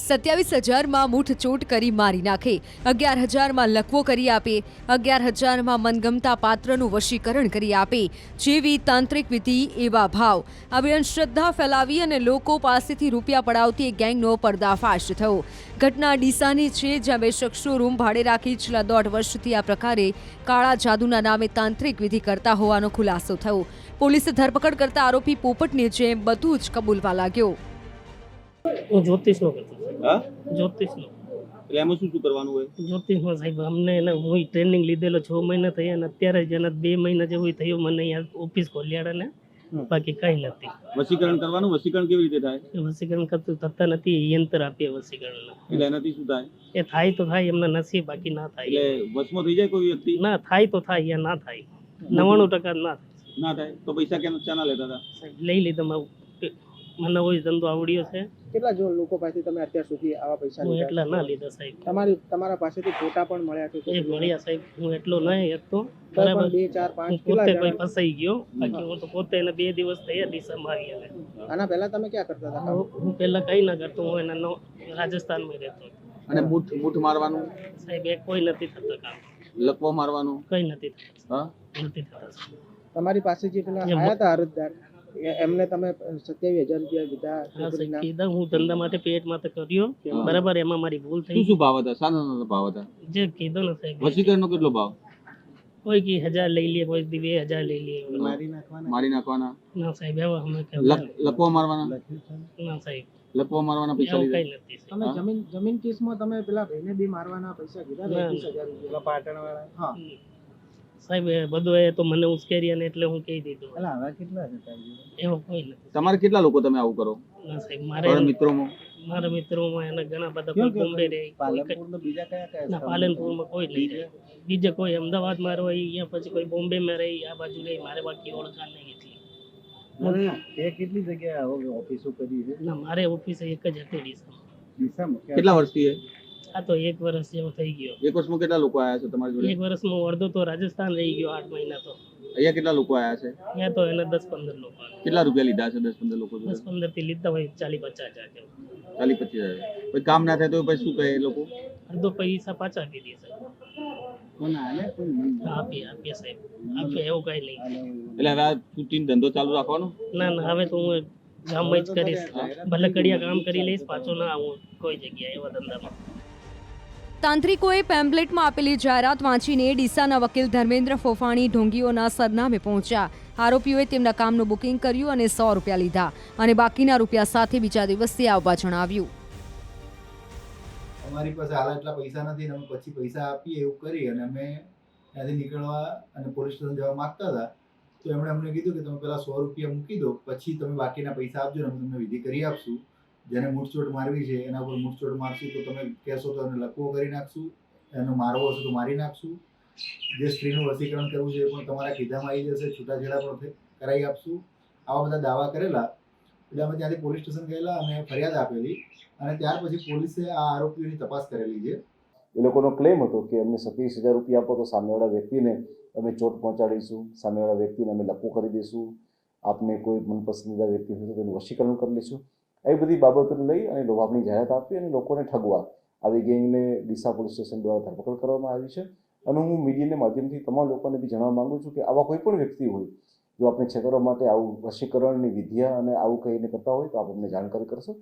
સત્યાવીસ હજારમાં મૂઠ ચોટ કરી મારી નાખે. અગિયાર હજારમાં લકવો કરી આપે. અગિયાર હજારમાં મનગમતા પાત્રનું વશીકરણ કરી આપે. જેવી તાંત્રિક વિધિ, એવા ભાવ. આવી અંધશ્રદ્ધા ફેલાવી અને લોકો પાસેથી રૂપિયા પડાવતી એ ગેંગનો પર્દાફાશ થયો. ઘટના ડીસાની છે, જ્યાં બે શખ્સો રૂમ ભાડે રાખી છેલ્લા દોઢ વર્ષથી આ પ્રકારે કાળા જાદુના નામે તાંત્રિક વિધિ કરતા હોવાનો ખુલાસો થયો. પોલીસે ધરપકડ કરતા આરોપી પોપટની જેમ બધું જ કબૂલવા લાગ્યો. હું જ્યોતિષનો કરતો. હા? જ્યોતિષનો. એટલે એમાં શું શું કરવાનું હોય? જ્યોતિષમાં સાહેબ અમને એને હું ટ્રેનિંગ લીધેલો છ મહિના થયા અને અત્યારે જ એના બે મહિના જેવું થયું મને અહીંયા ઓફિસ ખોલ્યાડા ને બાકી કઈ નથી. વસીકરણ કરવાનું? વસીકરણ કેવી રીતે થાય? વસીકરણ કરતું થતા નથી યંત્ર આપીએ વસીકરણ એટલે એનાથી શું થાય? એ થાય તો થાય એમને નસીબ બાકી ના થાય. એટલે વશમાં થઈ જાય કોઈ વ્યક્તિ? ના થાય તો થાય યા ના થાય. નવાણું ટકા ના થાય. ના થાય? તો પૈસા કેમ ચાના લેતા હતા? લઈ લીધા મને હોય ધંધો આવડ્યો છે. કેટલા જો લોકો પાસેથી તમે અત્યાર સુધી આવા પૈસા હું લીધા એટલા ના લીધા સાહેબ. તમારી તમારા પાસેથી ફોટા પણ મળ્યા છે એ મળ્યા સાહેબ. હું એટલો નહીં હતો તો બરાબર. બે ચાર પાંચ કેટલા કોઈ ફસાઈ ગયો. બાકી હું. તો પોતે એને બે દિવસ થયા ડીસામાં આવી અને. આના પહેલા તમે ક્યાં કરતા હતા? હું પહેલા કઈ ના કરતો. હું એના રાજસ્થાનમાં રહેતો અને બૂઠ બૂઠ મારવાનું? સાહેબ એ કોઈ નથી થતો કામ. લકવો મારવાનું? કઈ નથી થતા. હા? નથી થતા. તમારી પાસે જે પેલા આયા હતા અરજદાર? એમને તમે સત્યાવીસ હજાર રૂપિયા છોકરીના. કીધા હું ધંધા માટે પેટ માટે કર્યો. બરાબર એમાં મારી ભૂલ થઈ શું ભાવ હતા? સાના ભાવ હતા? જે કીધો ને સાહેબ. વશીકરણનો કેટલો ભાવ? કોઈ કી હજાર લઈ લે કોઈ દી બે હજાર લઈ લે. મારી નાખવાના? મારી નાખવાના? ના સાહેબ હવે અમે લક- મારવાના? ના? સાહેબ. લપવા મારવાના પૈસા લીધા. તમે જમીન જમીન કેસમાં તમે પેલા ભાઈને બી મારવાના પૈસા કીધા ના. એકવીસ હજાર રૂપિયા. પાટણ વાળા હા. સાહેબ બધો એ તો મને ઉશ્કેરી અને એટલે હું કહી દીધું. એટલે આવા કેટલા હતા એવો કોઈ નથી. તમારે કેટલા લોકો તમે આવું કરો? ના સાહેબ મારે મિત્રોમાં? મારા મિત્રોમાં એના ઘણા બધા કોઈ બોમ્બે રહે. કોઈ પાલનપુર બીજા કયા કયા ના પાલનપુરમાં કોઈ નહીં રહે. બીજે? કોઈ અમદાવાદમાં રહે અહીંયા પછી કોઈ બોમ્બેમાં રહી આ બાજુ રહી મારે બાકી ઓળખાણ નહીં એટલી. એ કેટલી જગ્યાએ ઓફિસો કરી છે? ના મારે ઓફિસે એક જ હતી ડીસામાં. કેટલા વર્ષથી છે આ તો એક વર્ષ જેવો થઈ ગયો. એક વર્ષમાં કેટલા લોકો આવ્યા છે તમારી જોડે? એક વર્ષમાં અડધો તો રાજસ્થાન રહી ગયો આઠ મહિના તો. અહીંયા કેટલા લોકો આવ્યા છે? અહીંયા તો એને દસ પંદર લોકો કેટલા રૂપિયા લીધા છે દસ પંદર લોકો દસ પંદરથી લીધા હોય ચાલી પચાસ હજાર જેવું. ચાલી પચીસ હજાર. કોઈ કામ ના થાય તો પછી શું કહે એ લોકો? અડધો પૈસા પાછા આપી દે સાહેબ. કોણ આલે? કોઈ નહીં. હા, આપીએ આપીએ સાહેબ. આપીએ એવું કઈ નહીં. એટલે હવે આ છૂટીને ધંધો ચાલુ રાખવાનો? ના ના હવે તો હું ગામમાં જ કરીશ. ભલે કડિયા કામ કરી લઈશ પાછો ના આવું કોઈ જગ્યાએ એવા ધંધામાં. તાંત્રિકોએ પેમ્પલેટમાં આપેલી જાહેરાત વાંચીને ડીસાના વકીલ ધર્મેન્દ્ર ફોફાણી ઢોંગીઓના સરનામે પહોંચ્યા. આરોપીઓએ તેમના કામનું બુકિંગ કર્યું અને સો રૂપિયા લીધા અને બાકીના રૂપિયા સાથે બીજા દિવસે આવવા જણાવ્યું. અમારી પાસે હાલ એટલા પૈસા નથી અમે પછી પૈસા આપીએ એવું કરી અને અમે ત્યાંથી નીકળવા અને પોલીસ સ્ટેશન જવા માગતા હતા. તો એમણે અમને કીધું કે તમે પહેલાં સો રૂપિયા મૂકી દો, પછી તમે બાકીના પૈસા આપજો અમે તમને વિધિ કરી આપશું. જેને મૂઠચોટ મારવી છે, એના પર મૂઠચોટ મારશું, તો તમે કહેશો તો એને લકવો કરી નાખશું, એનો મારવો હશે તો મારી નાખશું. જે સ્ત્રીનું વસીકરણ કરવું છે એ પણ તમારા કીધામાં આવી જશે, છૂટાછેડા પણ કરાવી આપશું. આવા બધા દાવા કરેલા, એટલે અમે ત્યાંથી પોલીસ સ્ટેશન ગયેલા, અને ફરિયાદ આપેલી, અને ત્યાર પછી પોલીસે આ આરોપીઓની તપાસ કરેલી છે. એ લોકોનો ક્લેમ હતો કે અમને સત્યાવીસ હજાર રૂપિયા આપો તો સામેવાળા વ્યક્તિને અમે ચોટ પહોંચાડીશું, સામેવાળા વ્યક્તિને અમે લપો કરી દઈશું. આપને કોઈ મનપસંદીદા વ્યક્તિ હોય તો તેનું વશીકરણ કરી લઈશું. આવી બધી બાબતોને લઈ અને લોભામણી જાહેરાત આપી અને લોકોને ઠગવા. આવી ગેંગને ડીસા પોલીસ સ્ટેશન દ્વારા ધરપકડ કરવામાં આવી છે. અને હું મીડિયાના માધ્યમથી તમામ લોકોને બી જણાવવા માંગુ છું કે આવા કોઈ પણ વ્યક્તિ હોય, જો આપણે છેતરવા માટે આવું વશીકરણની વિદ્યા અને આવું કહીને કરતા હોય તો આપ અમને જાણકારી કરશો.